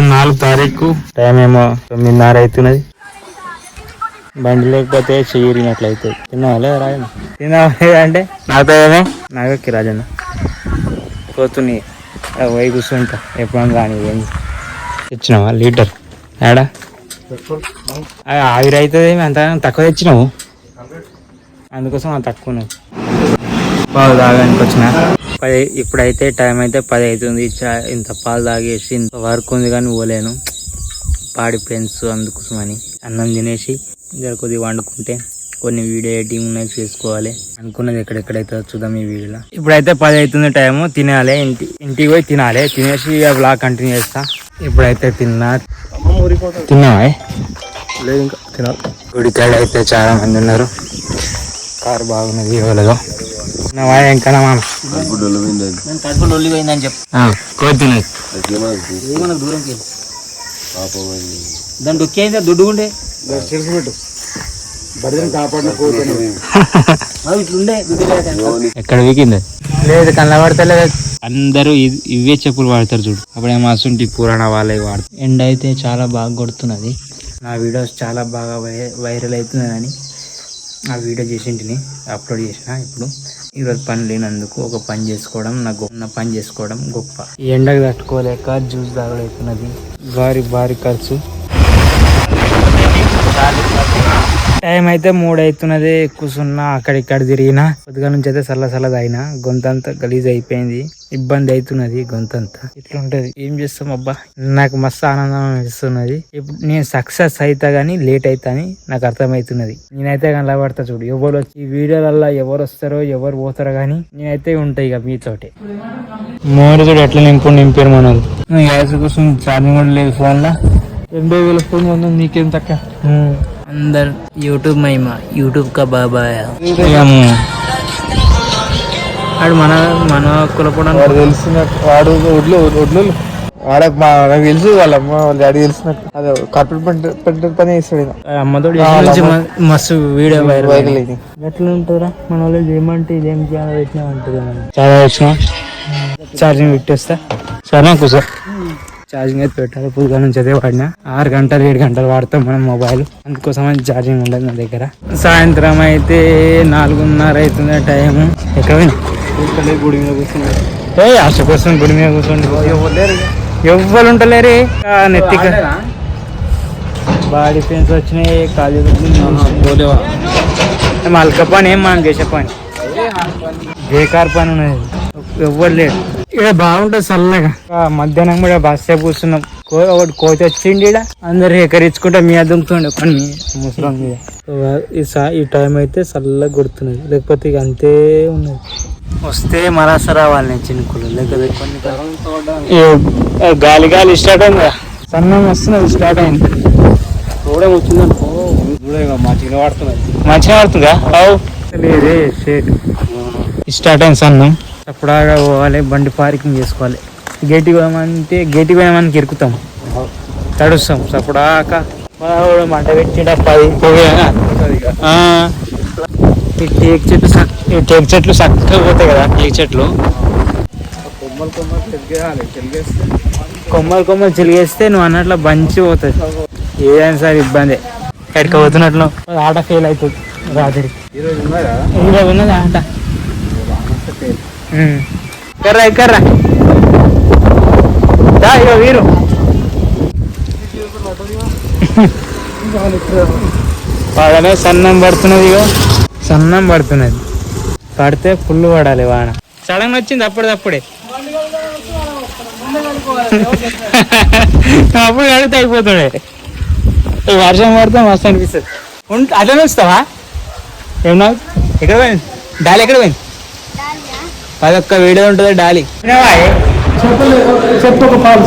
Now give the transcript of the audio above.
ఇవాళ నాలుగు తారీఖు. టైం ఏమో తొమ్మిదిన్నర అవుతున్నది. బండి లేకపోతే చెయ్యిరినట్లయితే తిన్నావాలే రాజన్న? తిన్నావా అంటే? నాతో ఏమే నాగక్కి రాజన్న. పోతున్నాయి పోయి కూర్చుంటా. ఎప్పుడన్నా రాని ఏం తెచ్చినావా లీటర్? ఏడా? ఆ, ఆవిరి అవుతుంది అంత తక్కువ తెచ్చినావు? అందుకోసం తక్కువ. పాలు తాగడానికి వచ్చిన. పది ఇప్పుడైతే టైం అయితే పది అవుతుంది. ఇంత పాలు తాగేసి ఇంత వర్క్ ఉంది కానీ పోలేను. పాడి ఫ్రెండ్స్ అందుకోసమని అన్నం తినేసి జర కొద్దిగా వండుకుంటే కొన్ని వీడియో ఎడిటింగ్ ఉన్నాయి చేసుకోవాలి. అనుకున్నది ఎక్కడెక్కడైతే చూద్దాం ఈ వీడియోలో. ఇప్పుడైతే పది అవుతుంది టైము తినాలి. ఇంటి ఇంటికి పోయి తినాలి. తినేసి బ్లాగ్ కంటిన్యూ చేస్తా. ఇప్పుడైతే తిన్నా. తిన్నావా? లేదు ఇంకా తినాలి. గుడికాడ అయితే చాలా మంది ఉన్నారు. కారు బాగున్నది ఇంకా పోయిందని చెప్పు దూరంకి వెళ్ళి దాని డొక్కి అయిందా దుడ్డుకుండే పెట్టు బడిని కాపాడిన కోతను అవి ఇట్లుండే దుడ్డు లేక. ఎక్కడ వీకింది? లేదు కనబడతలేదు అందరూ ఇ- ఇవే చెప్పులు వాడతారు చూడు. అప్పుడేమో అసుంటి పురాణ వాళ్ళే వాడతారు. ఎండ అయితే చాలా బాగా కొడుతున్నది. నా వీడియోస్ చాలా బాగా వైరల్ అవుతున్నదని ఆ వీడియో చేసింటిని అప్లోడ్ చేసిన ఇప్పుడు. ఈరోజు పని లేనందుకు ఒక పని చేసుకోవడం నా గొప్ప పని చేసుకోవడం గొప్ప. ఎండకు తట్టుకోలేక జ్యూస్ తాగలేకున్నది. భారీ భారీ ఖర్చు. టైం అయితే మూడు అవుతున్నది కూర్చున్నా అక్కడిక్కడ తిరిగినా. పొద్దుగా నుంచి అయితే చల్ల చల్ల తాగినా. గొంతంతా గలీజ్ అయిపోయింది. ఇబ్బంది అవుతున్నది గొంతంతా. ఇట్లుంటది. ఏం చేస్తాం అబ్బా? నాకు మస్తు ఆనందం అనిపిస్తున్నది. ఇప్పుడు నేను సక్సెస్ అవుతా గానీ లేట్ అవుతా అని నాకు అర్థమవుతున్నది నేనైతే కనబడతా చూడు. ఎవరు వచ్చి ఈ వీడియోలల్లో ఎవరు వస్తారో ఎవరు పోతారో గానీ నేనైతే ఉంటాయి ఇక మీతోటి. మోరు చూడు ఎట్లా నింపు నింపారు మన గ్యాస్ కోసం ఛార్జింగ్ కూడా లేదు ఫోన్లో? ఎనభై వేల ఫోన్ ఉంది నీకేం తక్క అందరు యూట్యూబ్ మహిమ యూట్యూబ్ కా బాబాయ్ ఆడు మన మన కులపడం వాడు తెలిసినట్టు వాడు ఒడ్లు ఒడ్లు వాడ మా నాకు తెలుసు వాళ్ళ అమ్మ వాళ్ళ డాడీ తెలిసినట్టు. అదే కార్పెట్ పెంట పెంట పని చేస్తాడు ఈయన. మస్తు వీడియో వైరల్ వైరల్ అయింది. ఎట్లా ఉంటుందా మన వాళ్ళు ఏమంటే ఇదేం చాలా పెట్టినా ఉంటుంది చాలా వచ్చిన ఛార్జింగ్ పెట్టేస్తా. సరే కూర్చో ఛార్జింగ్ అయితే పెట్టాలి. పొద్దుగా నుంచి అదే వాడినా. ఆరు గంటలు ఏడు గంటలు వాడతాం మనం మొబైల్ అందుకోసం ఛార్జింగ్ ఉండదు నా దగ్గర. సాయంత్రం అయితే నాలుగున్నర అవుతుంది టైం ఎక్కడ గుడి మీద ఏ ఆశ కోసం గుడి మీద కూర్చోండి. ఎవ్వరు ఉంటలేరే ఆ, నెత్తిక బాడీ పెయిన్స్ వచ్చినాయి కాలు మల్క పని ఏం మనం చేసే పని? బేకార్ పని ఉన్నది. ఎవ్వరు లేడు ఇక్కడ బాగుంటుంది చల్లగా మధ్యాహ్నం కూడా బస్ సేపు కూర్చున్నాం. కో- ఒకటి కోతి వచ్చిండి ఈడ. అందరు ఎకరించుకుంటే మీ అదుముతుండే కొన్ని ముసలం మీద. ఈ సా- ఈ టైం అయితే చల్లగా కొడుతున్నది లేకపోతే ఇక అంతే ఉన్నది. వస్తే మరాస రావాలి నేను చినుకులు లేకపోతే కొన్ని గాలి గాలి స్టార్ట్ అయింది సన్నం వస్తున్నది స్టార్ట్ అయింది. రోడే వచ్చిందనుకో చూడే మా చిన్న వాడుతున్నది మంచిగా పడుతుందా అవు. లేదే స్టార్ట్ అయింది సన్నం. అప్పుడాగా పోవాలి బండి పార్కింగ్ చేసుకోవాలి. గేటికి పోయామంటే గేటికి పోయామని ఇరుకుతాం తడుస్తాం. అప్పుడాక మంట పెట్టిండ పది ఈ టేక్ చెట్లు ఈ టేక్ చెట్లు చక్కగా పోతాయి కదా టేక్ చెట్లు. కొమ్మలు కొమ్మలు చెరిగేయాలి చెరిగేస్తే. కొమ్మలు కొమ్మలు చిలిగేస్తే నువ్వు అన్నట్లు బంచి పోతుంది ఏదైనా సరే ఇబ్బంది. ఎక్కడికి పోతున్నట్లు? ఆట ఫెయిల్ అవుతుంది. రాత్రి ఈరోజు ఉన్నారా ఈరోజు ఉన్నది ఆట. ఎక్కర్రా ఎక్కర్రా దా ఇగో వీరు. పడలే సన్నం పడుతున్నది ఇగో. సన్నం పడుతున్నది. పడితే ఫుల్ పడాలి వాన. సడన్ వచ్చింది అప్పటిదప్పుడే అప్పుడు కడితే అయిపోతుండే. వర్షం పడితే మస్తు అనిపిస్తుంది. అదే అట్లనే వస్తావా? ఏమన్నా ఎక్కడ పోయింది? డాలి ఎక్కడ పోయింది? అది ఒక్క వీడియో ఉంటుంది డాలీ చెప్పు ఒక పాలు